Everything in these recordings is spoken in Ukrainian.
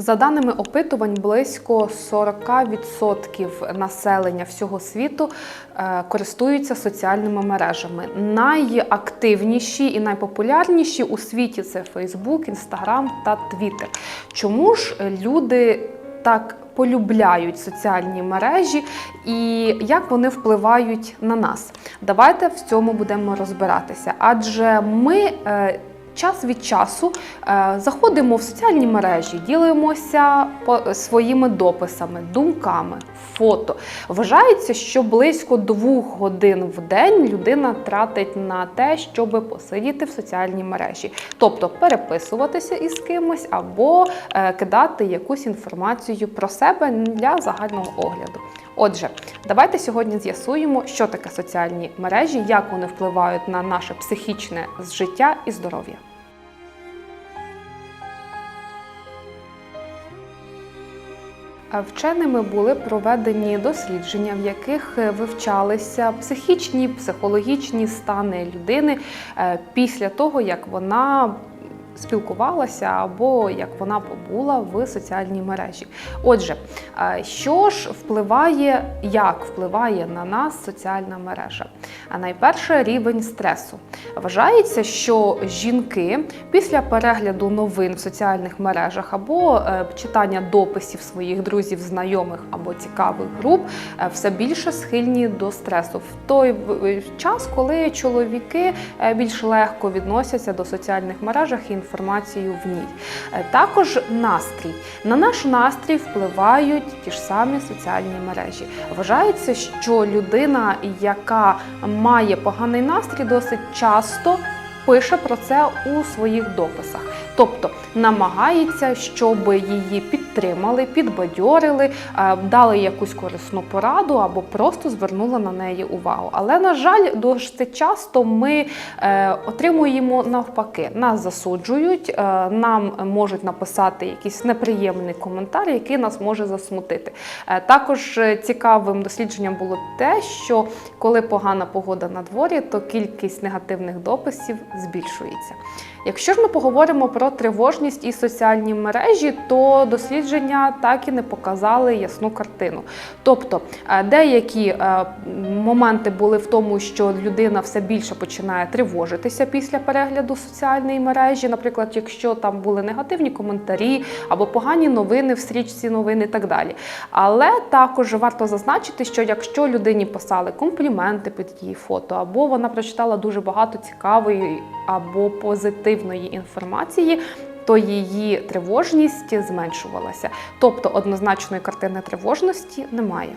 За даними опитувань, близько 40% населення всього світу е, користуються соціальними мережами. Найактивніші і найпопулярніші у світі це Facebook, Instagram та Twitter. Чому ж люди так полюбляють соціальні мережі і як вони впливають на нас? Давайте в цьому будемо розбиратися, адже ми. Час від часу е, заходимо в соціальні мережі, ділимося своїми дописами, думками, фото. Вважається, що близько двох годин в день людина тратить на те, щоб посидіти в соціальній мережі, тобто переписуватися із кимось або е, кидати якусь інформацію про себе для загального огляду. Отже, давайте сьогодні з'ясуємо, що таке соціальні мережі, як вони впливають на наше психічне життя і здоров'я. Вченими були проведені дослідження, в яких е, вивчалися психічні, психологічні стани людини е, після того, як вона спілкувалася або як вона побула в соціальній мережі. Отже, е, що ж впливає, як впливає на нас соціальна мережа? А найперше рівень стресу. Вважається, що жінки після перегляду новин в соціальних мережах або е, читання дописів своїх друзів, знайомих або цікавих груп е, все більше схильні до стресу в той час, коли чоловіки е, більш легко відносяться до соціальних мережах і інформацію в ній. Е, Також настрій. На наш настрій впливають ті ж самі соціальні мережі. Вважається, що людина, яка має поганий настрій, досить часто пише про це у своїх дописах. Тобто намагається, щоб її підтримали, підбадьорили, е, дали якусь корисну пораду або просто звернули на неї увагу. Але, на жаль, досить часто ми е, отримуємо навпаки, нас засуджують, е, нам можуть написати якийсь неприємний коментар, який нас може засмутити. Також цікавим дослідженням було те, що коли погана погода на дворі, то кількість негативних дописів збільшується. Якщо ж ми поговоримо про тривожність і соціальні мережі, то дослідження так і не показали ясну картину. Тобто е, деякі е, моменти були в тому, що людина все більше починає тривожитися після перегляду соціальної мережі, наприклад, якщо там були негативні коментарі або погані новини в стрічці новин і так далі. Але також варто зазначити, що якщо людині писали компліменти під її фото, або вона прочитала дуже багато цікавої або позитивної інформації. То її тривожність зменшувалася, тобто однозначної картини тривожності немає.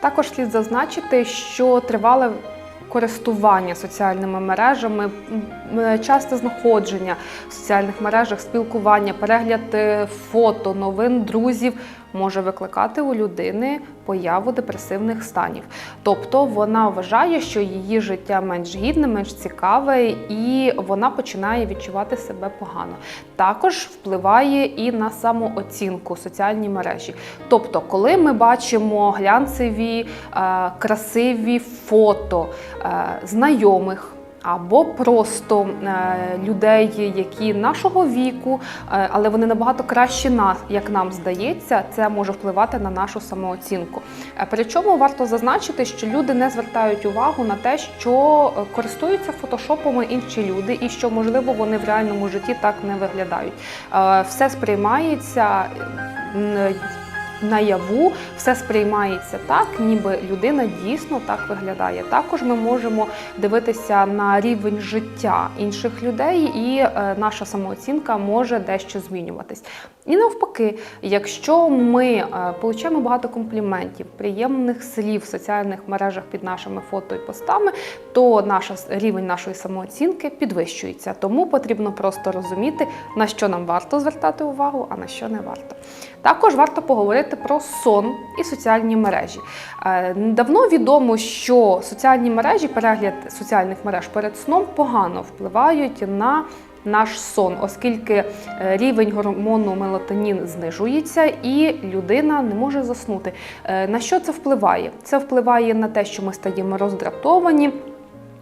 Також слід зазначити, що тривале користування соціальними мережами, часте знаходження в соціальних мережах, спілкування, перегляд е, фото, новин, друзів може викликати у людини появу депресивних станів. Тобто вона вважає, що її життя менш гідне, менш цікаве, і вона починає відчувати себе погано. Також впливає і на самооцінку соціальні мережі. Тобто, коли ми бачимо глянцеві, е, красиві фото е, знайомих. Або просто е, людей, які нашого віку, е, але вони набагато кращі нас, як нам здається, це може впливати на нашу самооцінку. Е, Причому варто зазначити, що люди не звертають увагу на те, що користуються фотошопами інші люди, і що можливо вони в реальному житті так не виглядають. Все сприймається. Наяву все сприймається так, ніби людина дійсно так виглядає. Також ми можемо дивитися на рівень життя інших людей, і е, наша самооцінка може дещо змінюватись. І навпаки, якщо ми е, получаємо багато компліментів, приємних слів в соціальних мережах під нашими фото і постами, то наш рівень нашої самооцінки підвищується. Тому потрібно просто розуміти, на що нам варто звертати увагу, а на що не варто. Також варто поговорити про сон і соціальні мережі. Е, Давно відомо, що соціальні мережі, перегляд соціальних мереж перед сном погано впливають на наш сон, оскільки е, рівень гормону мелатонін знижується і людина не може заснути. Е, На що це впливає? Це впливає на те, що ми стаємо роздратовані.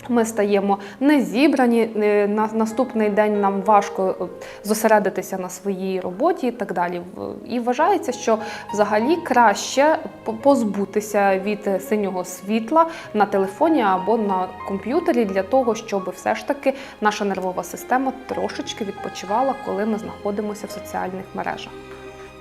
Ми стаємо не зібрані, е, на наступний день нам важко е, зосередитися на своїй роботі і так далі. І вважається, що взагалі краще по- позбутися від синього світла на телефоні або на комп'ютері для того, щоб все ж таки наша нервова система трошечки відпочивала, коли ми знаходимося в соціальних мережах.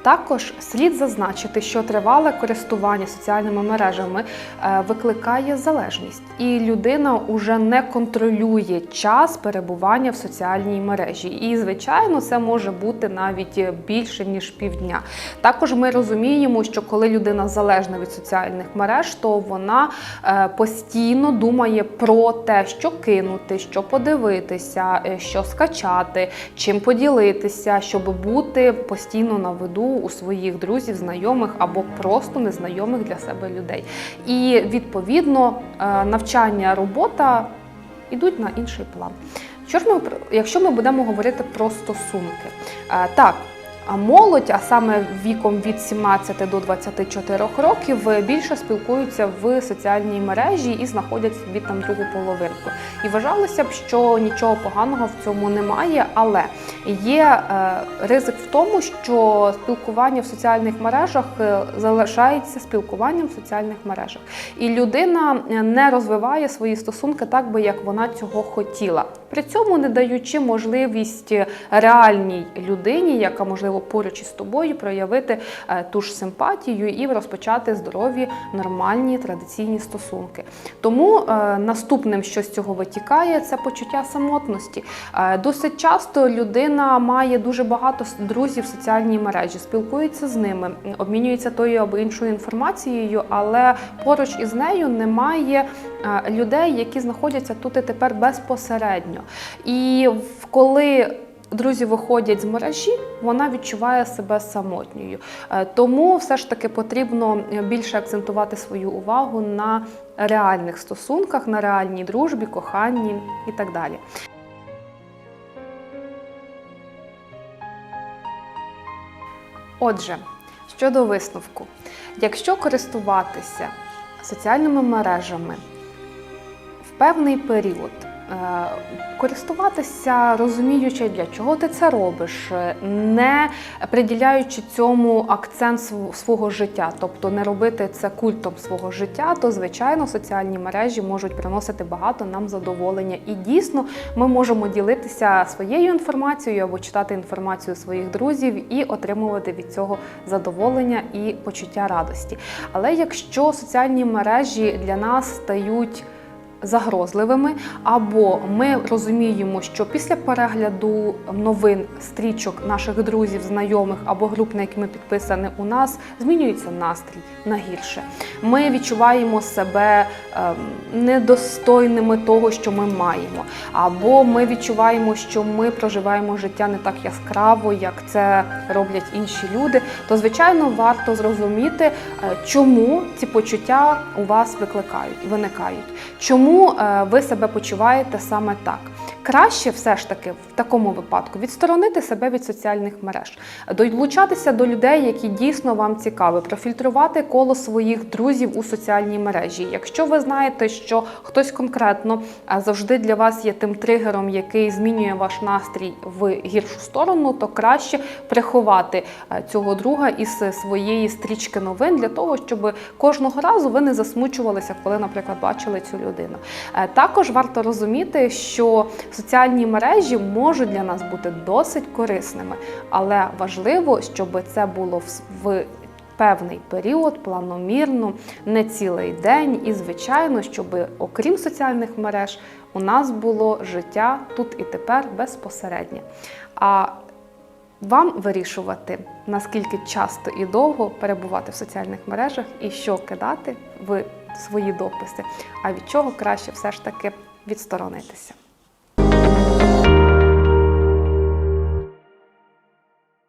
Також слід зазначити, що тривале користування соціальними мережами е, викликає залежність, і людина вже не контролює час перебування в соціальній мережі. І, звичайно, це може бути навіть більше ніж півдня. Також ми розуміємо, що коли людина залежна від соціальних мереж, то вона е, постійно думає про те, що кинути, що подивитися, е, що скачати, чим поділитися, щоб бути постійно на виду у своїх друзів, знайомих або просто незнайомих для себе людей. І відповідно е, навчання, робота йдуть на інший план. Що ж ми якщо ми будемо говорити про стосунки, Е, так. А молодь, а саме віком від 17 до 24 років, е, більше спілкуються в соціальній мережі і знаходять собі там другу половинку. І вважалося б, що нічого поганого в цьому немає, але є е, ризик в тому, що спілкування в соціальних мережах е, залишається спілкуванням в соціальних мережах, і людина не розвиває свої стосунки так би, як вона цього хотіла. При цьому не даючи можливість реальній людині, яка можливо поруч із тобою, проявити е, ту ж симпатію і розпочати здорові, нормальні традиційні стосунки. Тому е, наступним, що з цього витікає, це почуття самотності. Е, Досить часто людина має дуже багато друзів в соціальній мережі, спілкується з ними, обмінюється тою або іншою інформацією, але поруч із нею немає е, людей, які знаходяться тут і тепер безпосередньо. І коли Друзі виходять з мережі, вона відчуває себе самотньою. Е, Тому все ж таки потрібно е, більше акцентувати свою увагу на реальних стосунках, на реальній дружбі, коханні і так далі. Отже, щодо висновку, якщо користуватися соціальними мережами в певний період, користуватися, розуміючи, для чого ти це робиш, е, не приділяючи цьому акцент св- свого життя, тобто не робити це культом свого життя, то звичайно соціальні мережі можуть приносити багато нам задоволення. І дійсно ми можемо ділитися своєю інформацією або читати інформацію своїх друзів і отримувати від цього задоволення і почуття радості. Але якщо соціальні мережі для нас стають загрозливими, або ми розуміємо, що після перегляду новин, стрічок наших друзів, знайомих або груп, на які ми підписані, у нас змінюється настрій на гірше. Ми відчуваємо себе ем, недостойними того, що ми маємо, або ми відчуваємо, що ми проживаємо життя не так яскраво, як це роблять інші люди. То звичайно варто зрозуміти, е, чому ці почуття у вас викликають, виникають. Чому е, ви себе почуваєте саме так? Краще все ж таки в такому випадку відсторонити себе від соціальних мереж, долучатися до людей, які дійсно вам цікаві, профільтрувати коло своїх друзів у соціальній мережі. Якщо ви знаєте, що хтось конкретно завжди для вас є тим тригером, який змінює ваш настрій в гіршу сторону, то краще приховати цього друга із своєї стрічки новин для того, щоб кожного разу ви не засмучувалися, коли, наприклад, бачили цю людину. Е, Також варто розуміти, що соціальні мережі можуть для нас бути досить корисними, але важливо, щоб це було в певний період, планомірно, не цілий день. І, звичайно, щоб окрім соціальних мереж у нас було життя тут і тепер безпосередньо. А вам вирішувати, наскільки часто і довго перебувати в соціальних мережах і що кидати в свої дописи, а від чого краще все ж таки відсторонитися.